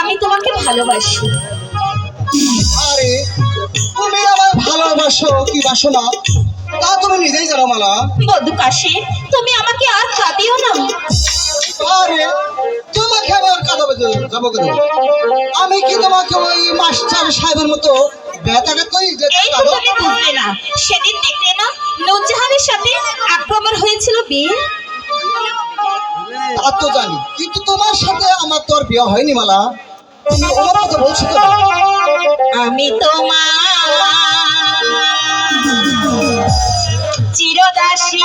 আমি তোমাকে ভালোবাসি। আরে তুমি আমার ভালোবাসো কি বাসো না তা তুমি নিজেই জানো মালা। বন্ধু কাশেম তুমি আমাকে আর কাঁদিও না। আরে তোমাকে আবার কাঁদাবে যাব কেন আমি কি তোমাকে ওই মাস্টার সাহেবের মতো করি যে না। সেদিন দেখলে না নূরজাহানের সাথে আক্রমণ হয়েছিল বিয়ে তা তো জানি কিন্তু তোমার সাথে আমার তো আর বিয়ে হয়নি মালা। তুমি ওর কথা বলছো তো আমি তোমার চিরদাসী।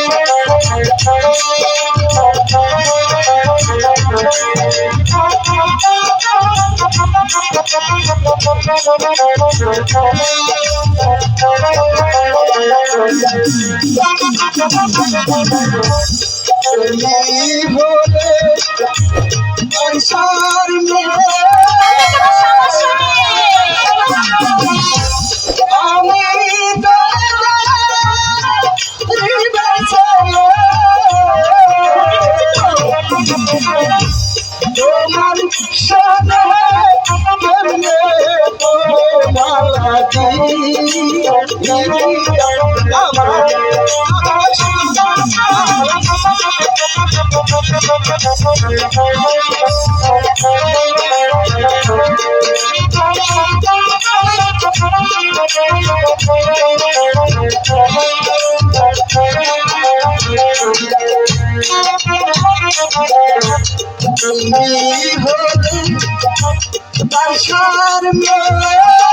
তুমি হলে সংসার মেলে তুমি হলে বাসার মেয়ে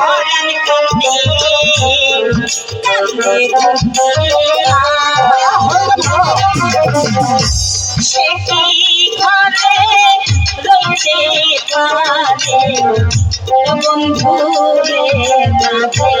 পরাণ কান্দে সে কি ঘরে রইতে পারে বন্ধু রে কাঁদে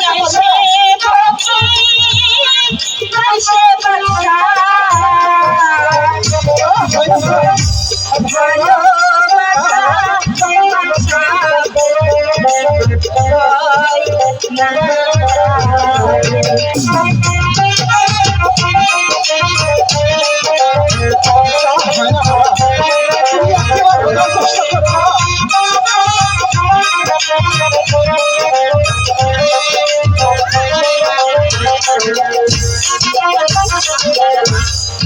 Yeah, yeah, yeah.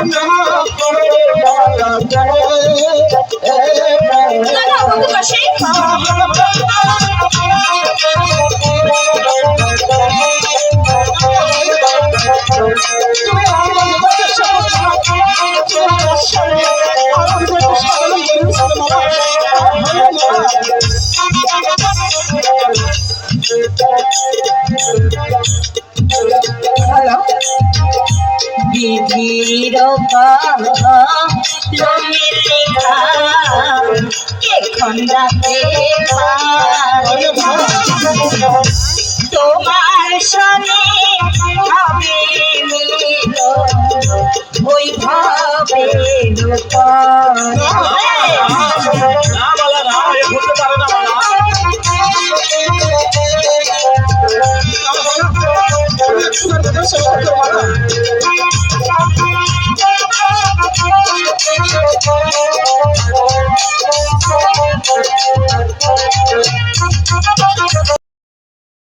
আর না বিধির লমিলে এখন রাতে তোমার সনে হবে মিলিত বৈভবে রূপ Thank.